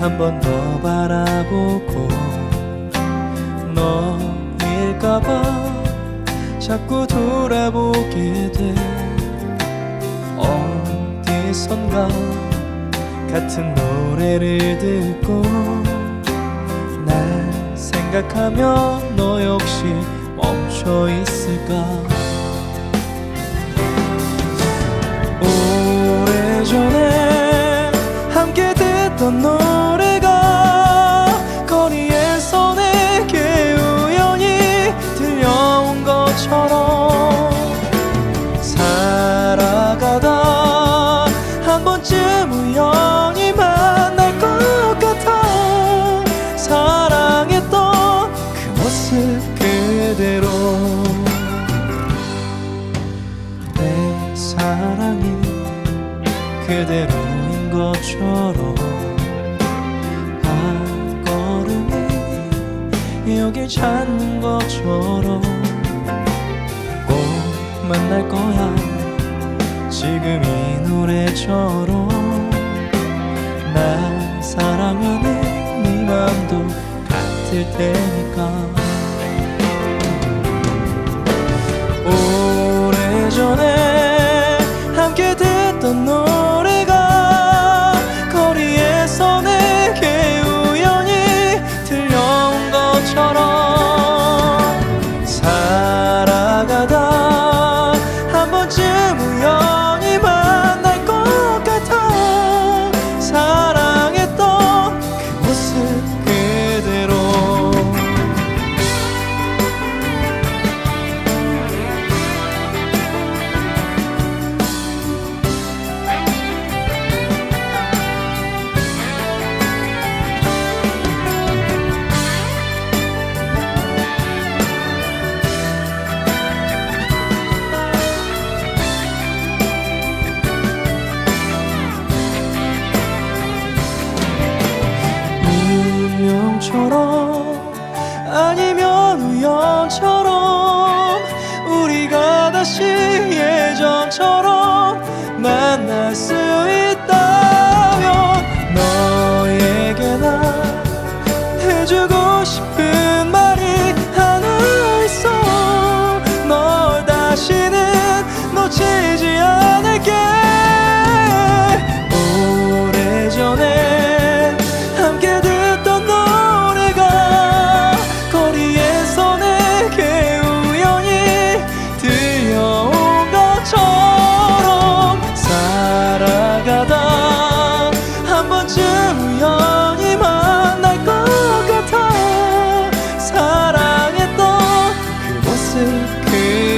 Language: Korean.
한 번 더 바라보고 너일까봐 자꾸 돌아보게 돼. 어디선가 같은 노래를 듣고 날 생각하며 너 역시 멈춰 있을까? 오래전에 함께 듣던 노래 그대로인 것처럼 한 걸음에 여길 찾는 것처럼 꼭 만날 거야. 지금 이 노래처럼 날 사랑하는 네 맘도 같을 테니까 예전처럼 만날 수 있다면 너에게 나 해주고 싶은 Hey.